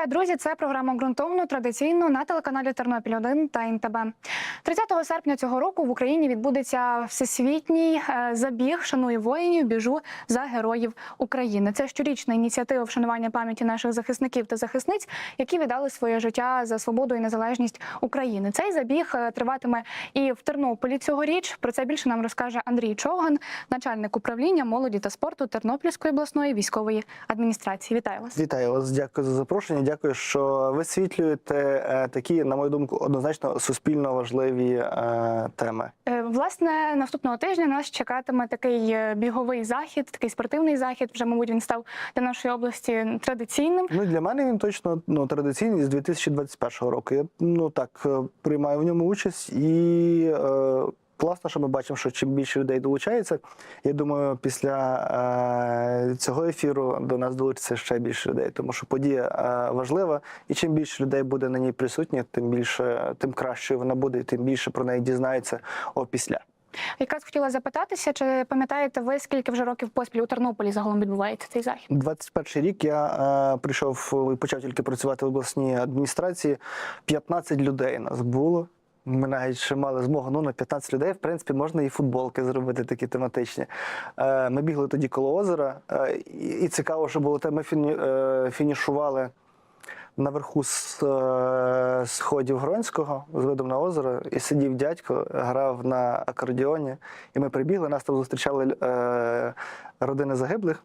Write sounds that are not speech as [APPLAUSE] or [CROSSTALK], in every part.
Вітаю, друзі! Це програма ґрунтовно традиційно на телеканалі Тернопіль 1 та НТБ. 30 серпня цього року в Україні відбудеться всесвітній е, забіг «Шануй воїнів, біжу за героїв України. Це щорічна ініціатива вшанування пам'яті наших захисників та захисниць, які віддали своє життя за свободу і незалежність України. Цей забіг е, триватиме і в Тернополі цьогоріч. Про це більше нам розкаже Андрій Човган, начальник управління молоді та спорту Тернопільської обласної військової адміністрації. Вітаю вас. Вітаю вас, дякую за запрошення. Дякую, що висвітлюєте е, такі, на мою думку, однозначно суспільно важливі е, теми. Е, Власне, наступного тижня нас чекатиме такий біговий захід, такий спортивний захід. Вже, мабуть, він став для нашої області традиційним. Ну для мене він точно ну традиційний з 2021 року. Я ну так приймаю в ньому участь і. Е, Класно, що ми бачимо, що чим більше людей долучається. Я думаю, після е, цього ефіру до нас долучиться ще більше людей, тому що подія е, важлива, і чим більше людей буде на ній присутні, тим більше, тим краще вона буде, і тим більше про неї дізнається опісля. Якраз хотіла запитатися, чи пам'ятаєте ви, скільки вже років поспіль у Тернополі загалом відбувається цей захід? 21 рік я е, прийшов і почав тільки працювати в обласній адміністрації. 15 людей нас було. Ми навіть ще мали змогу ну, на 15 людей, в принципі, можна і футболки зробити такі тематичні. Е, ми бігли тоді коло озера, е, і, цікаво, що було те, ми фіні, е, фінішували наверху з е, сходів Гронського з видом на озеро, і сидів дядько, грав на акордіоні. І ми прибігли, нас там зустрічали е, родини загиблих,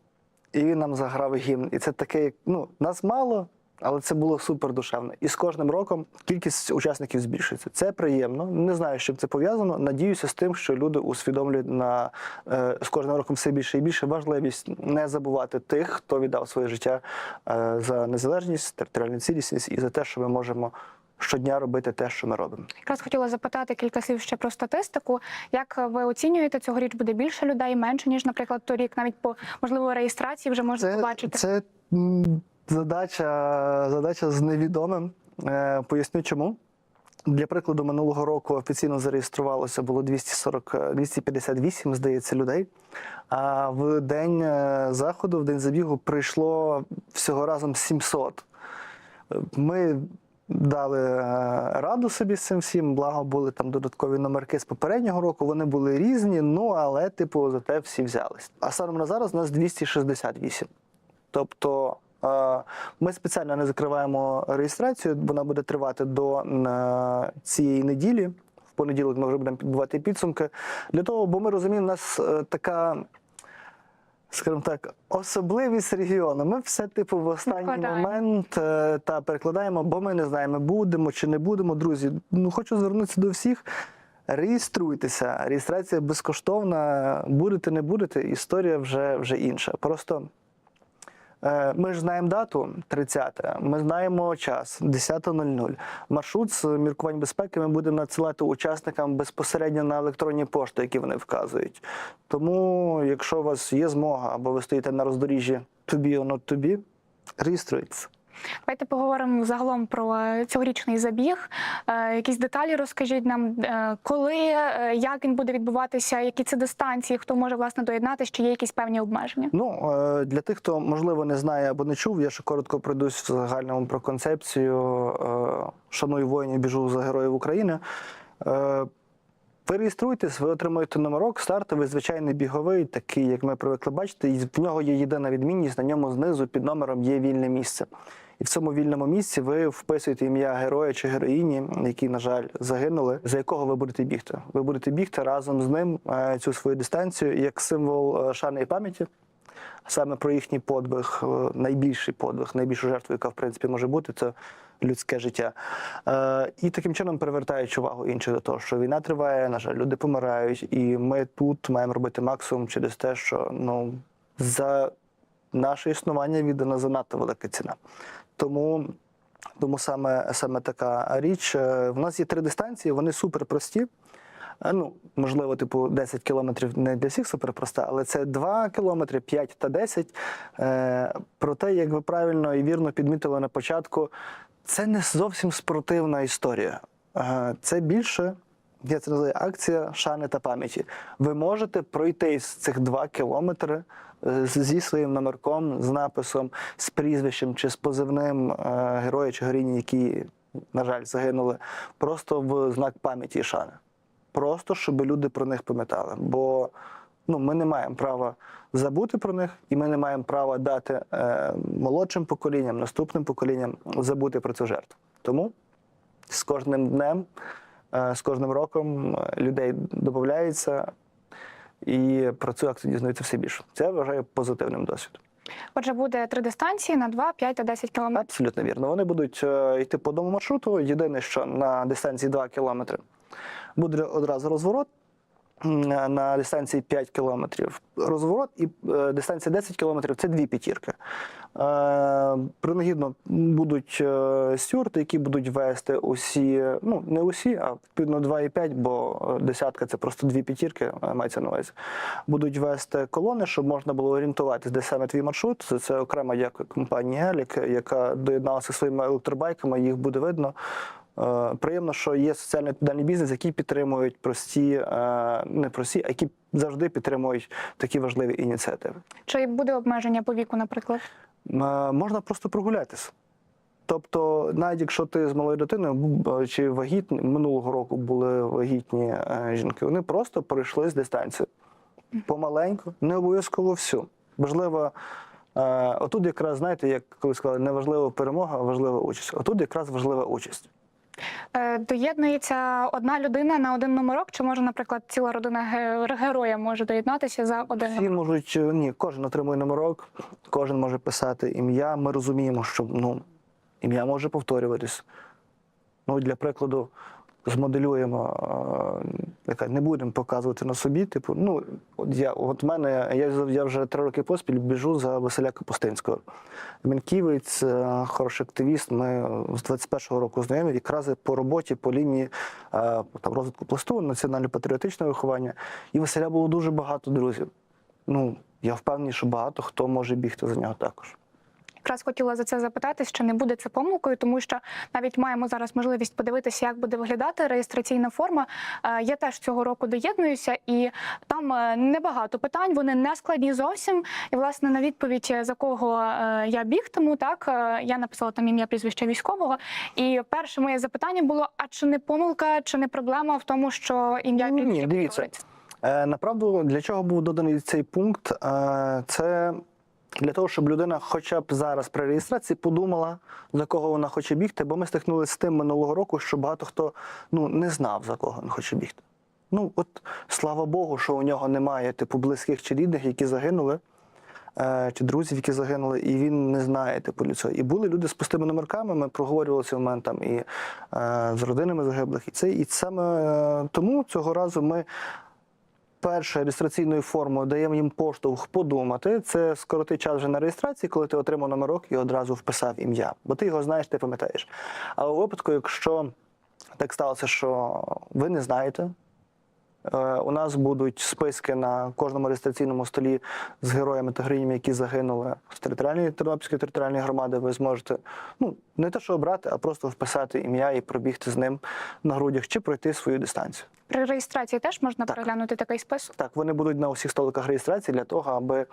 і він нам заграв гімн. І це таке, ну, нас мало. Але це було супер душевно. І з кожним роком кількість учасників збільшується. Це приємно. Не знаю, з чим це пов'язано. Надіюся з тим, що люди усвідомлюють на е, з кожним роком все більше і більше важливість не забувати тих, хто віддав своє життя е, за незалежність, територіальну цілісність і за те, що ми можемо щодня робити те, що ми робимо. Якраз хотіла запитати кілька слів ще про статистику. Як ви оцінюєте цьогоріч буде більше людей, менше ніж, наприклад, торік, навіть по можливо реєстрації вже можна Це, побачити. це задача, задача з невідомим. Е, поясню чому. Для прикладу, минулого року офіційно зареєструвалося було 240, е, 258, здається, людей. А в день е, заходу, в день забігу, прийшло всього разом 700. Е, Ми дали е, раду собі з цим всім, благо були там додаткові номерки з попереднього року, вони були різні, ну але, типу, зате всі взялись. А станом на зараз у нас 268. Тобто е, ми спеціально не закриваємо реєстрацію, вона буде тривати до е, цієї неділі. В понеділок ми вже будемо підбивати підсумки. Для того, бо ми розуміємо, у нас е, така. Скажімо так, особливість регіону. Ми все типу в останній Перекладаємо. момент е, та перекладаємо, бо ми не знаємо, будемо чи не будемо. Друзі, ну хочу звернутися до всіх. Реєструйтеся. Реєстрація безкоштовна. Будете, не будете, історія вже, вже інша. Просто ми ж знаємо дату 30, ми знаємо час 10.00. Маршрут з міркувань безпеки ми будемо надсилати учасникам безпосередньо на електронні пошти, які вони вказують. Тому, якщо у вас є змога або ви стоїте на роздоріжжі to be or not to be, реєструйтеся. Давайте поговоримо загалом про е, цьогорічний забіг. Е, Якісь деталі розкажіть нам, е, коли, як він буде відбуватися, які це дистанції, хто може власне доєднатися, чи є якісь певні обмеження? Ну для тих, хто можливо не знає або не чув, я ще коротко пройдусь в загальному про концепцію Шаную воїнів, біжу за героїв України. Ви реєструєтесь, ви отримуєте номерок, стартовий, звичайний біговий, такий, як ми привикли бачити. І в нього є єдина відмінність. На ньому знизу під номером є вільне місце. І в цьому вільному місці ви вписуєте ім'я героя чи героїні, які, на жаль, загинули, за якого ви будете бігти. Ви будете бігти разом з ним е, цю свою дистанцію як символ е, шани і пам'яті. Саме про їхній подвиг, е, найбільший подвиг, найбільшу жертву, яка в принципі може бути, це людське життя. Е, і таким чином привертають увагу інших до того, що війна триває, на жаль, люди помирають, і ми тут маємо робити максимум через те, що ну за наше існування віддана занадто велика ціна. Тому. Тому саме, саме така річ. Е, В нас є три дистанції, вони супер прості. Е, Ну, можливо, типу 10 кілометрів не для всіх суперпроста, але це 2 кілометри, 5 та 10. Е, проте, як ви правильно і вірно підмітили на початку, це не зовсім спортивна історія. Це більше я це називаю акція шани та пам'яті. Ви можете пройти з цих два кілометри з- зі своїм номерком, з написом, з прізвищем чи з позивним е, героя чи героїні, які, на жаль, загинули, просто в знак пам'яті і шани. Просто щоб люди про них пам'ятали. Бо ну, ми не маємо права забути про них, і ми не маємо права дати е, молодшим поколінням, наступним поколінням забути про цю жертву. Тому з кожним днем, е, з кожним роком е, людей додається і про цю акцію дізнаються все більше. Це я вважаю позитивним досвідом. Отже, буде три дистанції на 2, 5 та 10 кілометрів. Абсолютно вірно. Вони будуть е, йти по одному маршруту. Єдине, що на дистанції 2 кілометри буде одразу розворот. На дистанції 5 кілометрів розворот і е, дистанція 10 кілометрів це дві п'ятірки. Е, принагідно будуть е, стюарти, які будуть вести усі, ну не усі, а відповідно 2,5, бо десятка це просто дві п'ятірки, мається на увазі. Будуть вести колони, щоб можна було орієнтуватись, де саме твій маршрут. Це, окрема дякую компанії Елік, яка доєдналася своїми електробайками, їх буде видно. Е, Приємно, що є соціально відповідальний бізнес, який підтримують прості, е, не прості, а які завжди підтримують такі важливі ініціативи. Чи буде обмеження по віку, наприклад? Е, Можна просто прогулятися. Тобто, навіть якщо ти з малою дитиною чи вагітні, минулого року були вагітні жінки, вони просто пройшли з дистанції. Помаленьку, не обов'язково всю. Важливо, отут якраз, знаєте, як коли сказали, не важлива перемога, а важлива участь. Отут якраз важлива участь. Е, Доєднується одна людина на один номерок, чи може, наприклад, ціла родина героя може доєднатися за один Всі номерок? можуть е, ні, кожен отримує номерок, кожен може писати ім'я. Ми розуміємо, що ну, ім'я може повторюватись. Ну, для прикладу, змоделюємо, е, яка не будемо показувати на собі. Типу, ну, от я, от мене, я, я вже три роки поспіль біжу за Василя Капустинського. Він київець, е, хороший активіст. Ми з 21-го року знайомі, якраз по роботі, по лінії е, там, розвитку пласту, національно-патріотичного виховання. І Василя було дуже багато друзів. Ну, я впевнений, що багато хто може бігти за нього також. Якраз хотіла за це запитати, чи не буде це помилкою, тому що навіть маємо зараз можливість подивитися, як буде виглядати реєстраційна форма. Е, Я теж цього року доєднуюся, і там е, небагато питань, вони не складні зовсім. І власне на відповідь, е, за кого я бігтиму, так я написала там ім'я прізвище військового. І перше моє запитання було: а чи не помилка, чи не проблема в тому, що ім'я і Ні, дивіться. Направду, для чого був доданий цей пункт? Це для того, щоб людина хоча б зараз при реєстрації подумала, за кого вона хоче бігти, бо ми стикнулися з тим минулого року, що багато хто ну, не знав, за кого він хоче бігти. Ну, от слава Богу, що у нього немає типу близьких чи рідних, які загинули, е, чи друзів, які загинули, і він не знає типу цього. І були люди з пустими номерками. Ми проговорювали цей момент там і е, з родинами загиблих. І це і саме е, тому цього разу ми перше реєстраційною формою даємо їм поштовх подумати. Це скоротить час вже на реєстрації, коли ти отримав номерок і одразу вписав ім'я. Бо ти його знаєш, ти пам'ятаєш. А у випадку, якщо так сталося, що ви не знаєте. Е, У нас будуть списки на кожному реєстраційному столі з героями та героїнями, які загинули з територіальної Тернопільської територіальної громади. Ви зможете ну не те, що обрати, а просто вписати ім'я і пробігти з ним на грудях чи пройти свою дистанцію. При реєстрації теж можна Так. переглянути такий список. Так, вони будуть на усіх столиках реєстрації для того, аби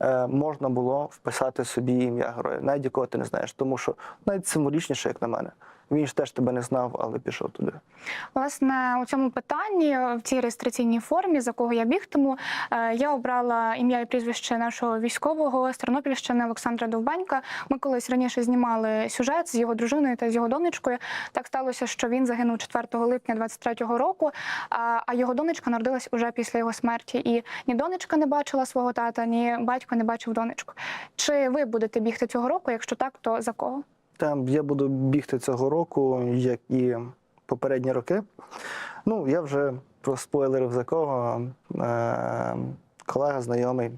е, можна було вписати собі ім'я героя, навіть якого ти не знаєш. Тому що навіть символічніше, як на мене. Він ж теж тебе не знав, але пішов туди. Власне, у цьому питанні в цій реєстраційній формі, за кого я бігтиму, е, я обрала ім'я і прізвище нашого військового з Тернопільщини Олександра Довбанька. Ми колись раніше знімали сюжет з його дружиною та з його донечкою. Так сталося, що він загинув 4 липня 23-го року, а його донечка народилась уже після його смерті. І ні донечка не бачила свого тата, ні батько не бачив донечку. Чи ви будете бігти цього року? Якщо так, то за кого? Там я буду бігти цього року, як і попередні роки. Ну, я вже проспойлерив за кого. Е, колега, знайомий,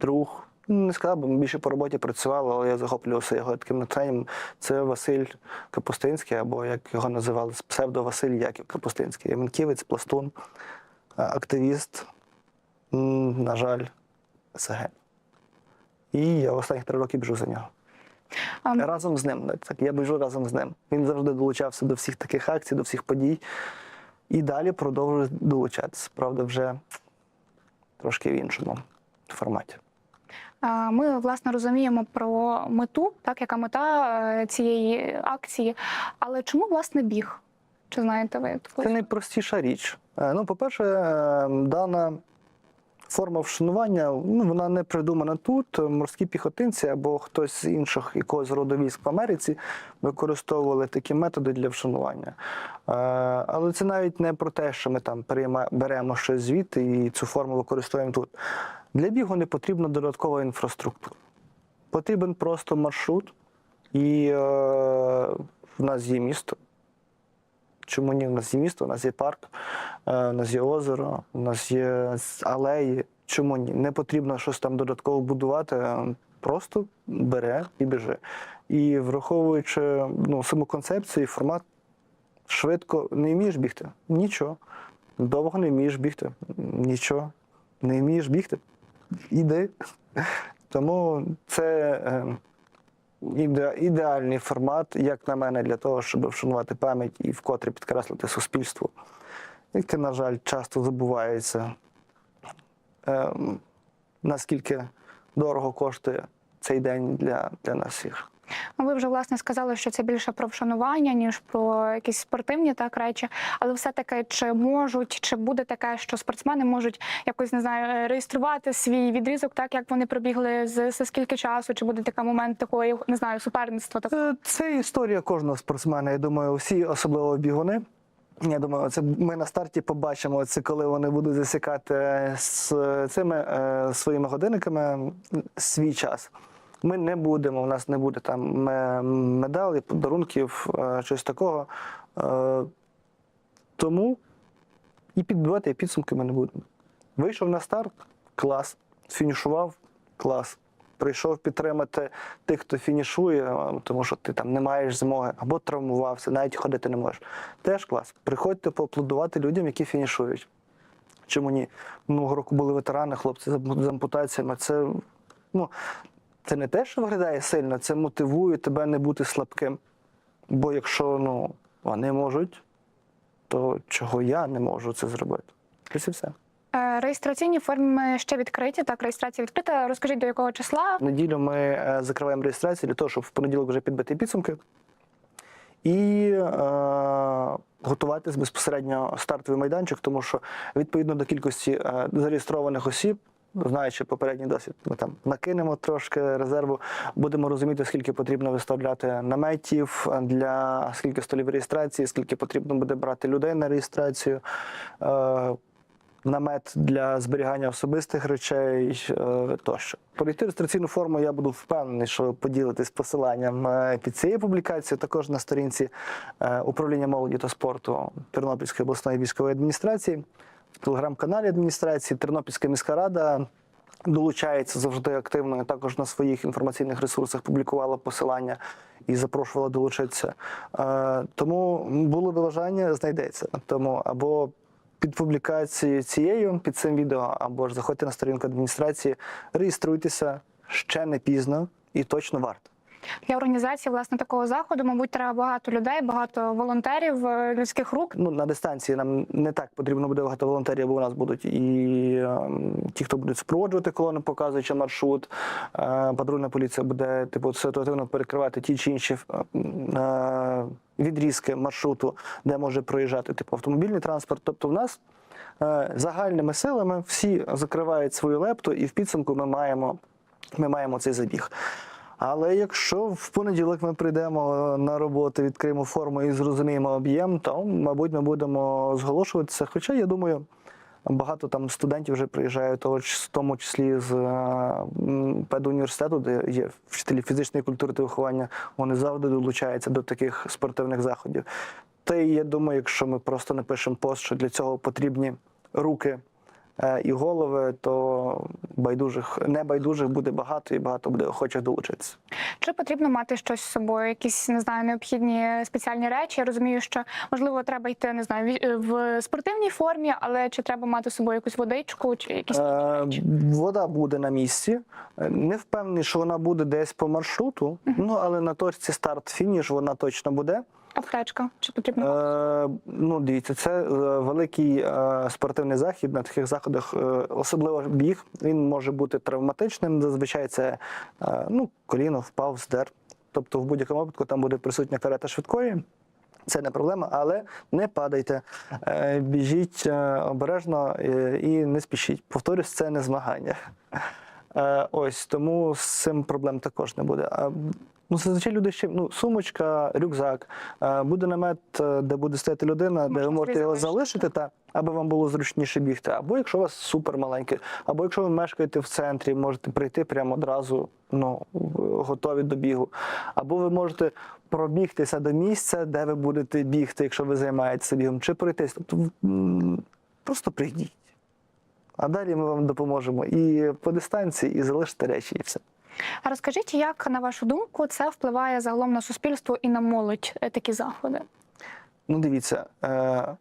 друг. Не сказав, бо більше по роботі працювали, але я захоплювався його таким навчанням. Це Василь Капустинський, або як його називали, псевдо Василь Яків Капустинський. Він пластун, е, активіст, на жаль, СГ. І я останні три роки біжу за нього. Ем, Разом з ним. Так, я біжу разом з ним. Він завжди долучався до всіх таких акцій, до всіх подій. І далі продовжує долучатися. Правда, вже трошки в іншому форматі. Ми власне розуміємо про мету, так яка мета е, цієї акції. Але чому власне біг? Чи знаєте ви? Це найпростіша річ. Е, Ну, по-перше, е, дана форма вшанування ну, вона не придумана тут. Морські піхотинці або хтось з інших якогось роду військ в Америці використовували такі методи для вшанування. Е, Але це навіть не про те, що ми там беремо щось звідти і цю форму використовуємо тут. Для бігу не потрібна додаткова інфраструктура. Потрібен просто маршрут, і е, в нас є місто. Чому ні? У нас є місто, у нас є парк, е, у нас є озеро, у нас є алеї. Чому ні? Не потрібно щось там додатково будувати. е, Просто бере і біже. І враховуючи ну, саму концепцію, формат, швидко не вмієш бігти. Нічого. Довго не вмієш бігти. Нічого. Не вмієш бігти. Іди. Тому це е, ідеальний формат, як на мене, для того, щоб вшанувати пам'ять і вкотре підкреслити суспільство, яке, на жаль, часто забувається, ем, наскільки дорого коштує цей день для, для нас всіх. Ну, Ви вже власне сказали, що це більше про вшанування, ніж про якісь спортивні так речі. Але все-таки чи можуть, чи буде таке, що спортсмени можуть якось не знаю, реєструвати свій відрізок, так як вони пробігли з, з скільки часу, чи буде такий момент такої, не знаю, суперництва? Так Е, Це історія кожного спортсмена. Я думаю, всі, особливо бігуни. Я думаю, це ми на старті побачимо це, коли вони будуть засікати з цими е, своїми годинниками свій час. Ми не будемо, у нас не буде там ме- медалей, подарунків, е, щось такого. Е, тому і підбивати підсумки ми не будемо. Вийшов на старт, клас. Фінішував, клас. Прийшов підтримати тих, хто фінішує, тому що ти там не маєш змоги, або травмувався, навіть ходити не можеш. Теж клас. Приходьте поаплодувати людям, які фінішують. Чому ні? Минулого року були ветерани, хлопці з ампутаціями. Це, ну, це не те, що виглядає сильно, це мотивує тебе не бути слабким. Бо якщо ну, вони можуть, то чого я не можу це зробити? Ось і все. Е, реєстраційні форми ще відкриті. Так, реєстрація відкрита. Розкажіть до якого числа? В неділю ми е, закриваємо реєстрацію для того, щоб в понеділок вже підбити підсумки і е, готуватись безпосередньо стартовий майданчик, тому що відповідно до кількості е, зареєстрованих осіб. Знаючи попередній досвід, ми там накинемо трошки резерву, будемо розуміти, скільки потрібно виставляти наметів для скільки столів реєстрації, скільки потрібно буде брати людей на реєстрацію. Е, намет для зберігання особистих речей е, тощо. Пройти реєстраційну форму я буду впевнений, що ви поділитесь посиланням е, під цією публікацією, також на сторінці е, управління молоді та спорту Тернопільської обласної військової адміністрації, в телеграм-каналі адміністрації, Тернопільська міська рада. Долучається завжди активно, і також на своїх інформаційних ресурсах публікувала посилання і запрошувала долучитися. Е, тому було би бажання, знайдеться. Тому або під публікацією цією, під цим відео, або ж заходьте на сторінку адміністрації, реєструйтеся ще не пізно і точно варто. Для організації власне такого заходу, мабуть, треба багато людей, багато волонтерів, е, людських рук. Ну, на дистанції нам не так потрібно буде багато волонтерів, бо у нас будуть і ем, ті, хто будуть супроводжувати колони, показуючи маршрут. Е, патрульна поліція буде типу ситуативно перекривати ті чи інші е, відрізки маршруту, де може проїжджати типу автомобільний транспорт. Тобто, в нас е, загальними силами всі закривають свою лепту, і в підсумку ми маємо, ми маємо цей забіг. Але якщо в понеділок ми прийдемо на роботу, відкриємо форму і зрозуміємо об'єм, то, мабуть, ми будемо зголошуватися. Хоча, я думаю, багато там студентів вже приїжджають, в тому числі з е, педуніверситету, де є вчителі фізичної культури та виховання, вони завжди долучаються до таких спортивних заходів. Та й я думаю, якщо ми просто напишемо пост, що для цього потрібні руки е, і голови, то байдужих, небайдужих буде багато і багато буде охочих долучитися. Чи потрібно мати щось з собою, якісь не знаю, необхідні спеціальні речі? Я розумію, що можливо треба йти не знаю в спортивній формі, але чи треба мати з собою якусь водичку, чи якісь Е, вода буде на місці. Е, Не впевнений, що вона буде десь по маршруту, ну але на точці старт-фініш вона точно буде. Аптечка? Чи потрібно? Е, ну, дивіться, це е, великий е, спортивний захід. На таких заходах, е, особливо біг, він може бути травматичним. Зазвичай це е, ну, коліно впав, здер. Тобто, в будь-якому випадку там буде присутня карета швидкої. Це не проблема, але не падайте, Е, біжіть е, обережно е, і не спішіть. Повторюсь, це не змагання. Е, Ось тому з цим проблем також не буде. Ну, зазвичай люди ще ну, сумочка, рюкзак, е, буде намет, е, де буде стояти людина, де ви можете його залишити. залишити, та аби вам було зручніше бігти. Або якщо у вас супер маленький, або якщо ви мешкаєте в центрі, можете прийти прямо одразу ну, готові до бігу. Або ви можете пробігтися до місця, де ви будете бігти, якщо ви займаєтеся бігом, чи пройтись. Тобто просто прийдіть. А далі ми вам допоможемо і по дистанції, і залишите речі, і все. А розкажіть, як на вашу думку це впливає загалом на суспільство і на молодь е, такі заходи? Ну, дивіться, е,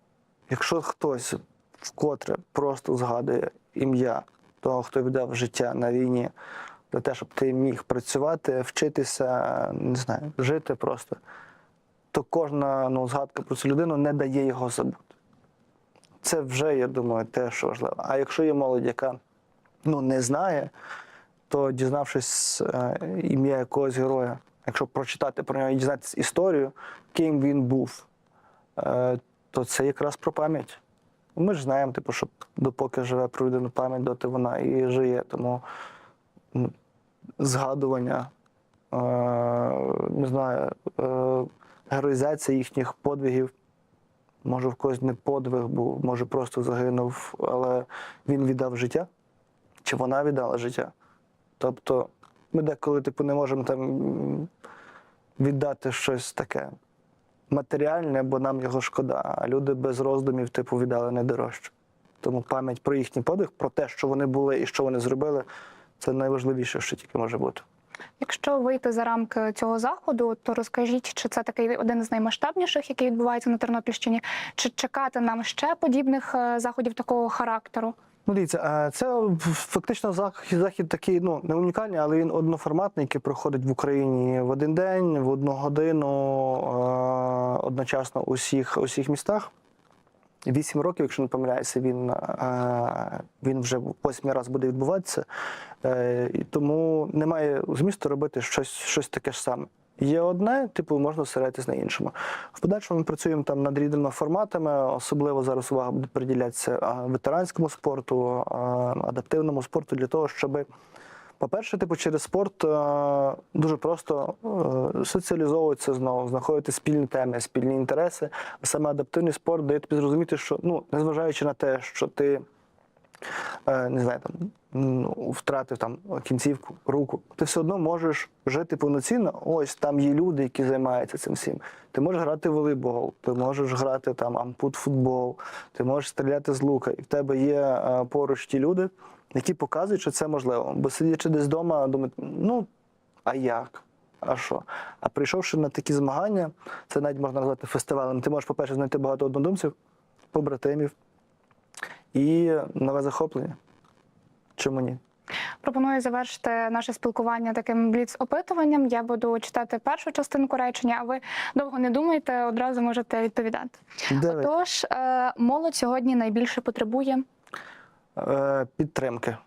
якщо хтось вкотре просто згадує ім'я того, хто віддав життя на війні, за те, щоб ти міг працювати, вчитися, не знаю, жити просто, то кожна ну, згадка про цю людину не дає його забути. Це вже, я думаю, те, що важливо. А якщо є молодь, яка ну, не знає, то дізнавшись е, ім'я якогось героя, якщо прочитати про нього і дізнатися історію, ким він був, е, то це якраз про пам'ять. Ми ж знаємо, типу, що допоки живе про пам'ять, доти вона і жиє. Тому згадування, е, не знаю, героїзація їхніх подвигів. Може, в когось не подвиг був, може просто загинув, але він віддав життя, чи вона віддала життя. Тобто ми деколи типу, не можемо там віддати щось таке матеріальне, бо нам його шкода. А люди без роздумів, типу, віддали найдорожче. Тому пам'ять про їхній подвиг, про те, що вони були і що вони зробили, це найважливіше, що тільки може бути. Якщо вийти за рамки цього заходу, то розкажіть, чи це такий один з наймасштабніших, який відбувається на Тернопільщині, чи чекати нам ще подібних е, заходів такого характеру? Ну, дивіться, це фактично захід, такий, ну, не унікальний, але він одноформатний, який проходить в Україні в один день, в одну годину, одночасно у всіх, у містах. Вісім років, якщо не помиляюся, він, він вже восьмий раз буде відбуватися. Е, тому немає змісту робити щось, щось таке ж саме. Є одне, типу, можна зосередитись на іншому. В подальшому ми працюємо там над різними форматами. Особливо зараз увага буде приділятися ветеранському спорту, адаптивному спорту для того, щоб, по-перше, типу, через спорт дуже просто соціалізовуватися знову, знаходити спільні теми, спільні інтереси. Саме адаптивний спорт дає тобі зрозуміти, що ну, незважаючи на те, що ти не знаю, там ну, втратив там кінцівку, руку, ти все одно можеш жити повноцінно. Ось там є люди, які займаються цим всім. Ти можеш грати в волейбол, ти можеш грати там ампут-футбол, ти можеш стріляти з лука, і в тебе є е, поруч ті люди, які показують, що це можливо. Бо сидячи десь вдома, думати, ну а як? А що? А прийшовши на такі змагання, це навіть можна назвати фестивалем. Ти можеш, по-перше, знайти багато однодумців, побратимів і нове захоплення. Чому ні? Пропоную завершити наше спілкування таким бліц-опитуванням. Я буду читати першу частинку речення, а ви довго не думайте, одразу можете відповідати. Давай. Тож е, молодь сьогодні найбільше потребує. Е, підтримки.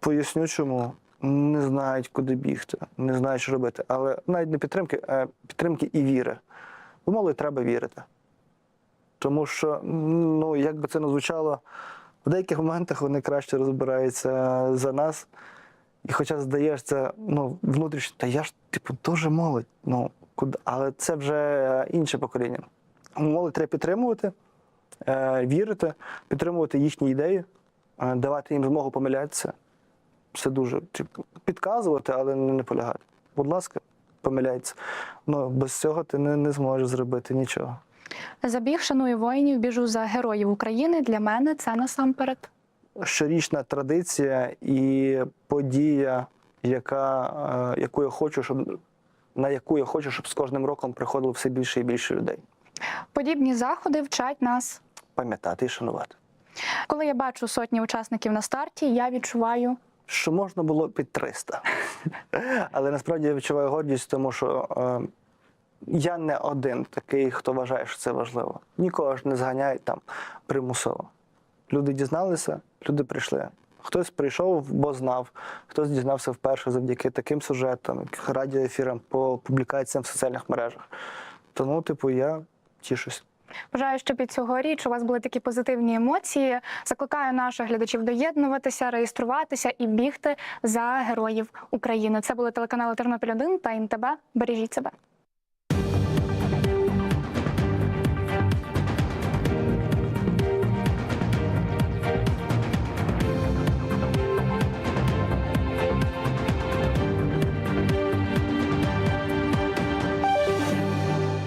Поясню, чому. Не знають, куди бігти, не знають, що робити. Але навіть не підтримки, а підтримки і віри. В молодь треба вірити. Тому що, ну, як би це не звучало, в деяких моментах вони краще розбираються за нас. І хоча здаєшся, ну, внутрішньо, та я ж, типу, дуже молодь. Ну, куди? Але це вже інше покоління. Молодь треба підтримувати, е, вірити, підтримувати їхні ідеї, е, давати їм змогу помилятися. Це дуже типу, підказувати, але не, полягати. Будь ласка, помиляйся. Ну, без цього ти не, не зможеш зробити нічого. Забіг шаную воїнів, біжу за героїв України. Для мене це насамперед. Щорічна традиція і подія, яка, е, яку я хочу, щоб на яку я хочу, щоб з кожним роком приходило все більше і більше людей. Подібні заходи вчать нас. Пам'ятати і шанувати. Коли я бачу сотні учасників на старті, я відчуваю Що можна було під 300. [LAUGHS] Але насправді я відчуваю гордість, тому що е, я не один такий, хто вважає, що це важливо. Нікого ж не зганяють там примусово. Люди дізналися, люди прийшли. Хтось прийшов, бо знав, хтось дізнався вперше завдяки таким сюжетам, радіоефірам, по публікаціям в соціальних мережах. Тому, типу, я тішусь. Бажаю, щоб і цьогоріч у вас були такі позитивні емоції. Закликаю наших глядачів доєднуватися, реєструватися і бігти за героїв України. Це були телеканали Тернопіль 1 та ІНТБ. Бережіть себе.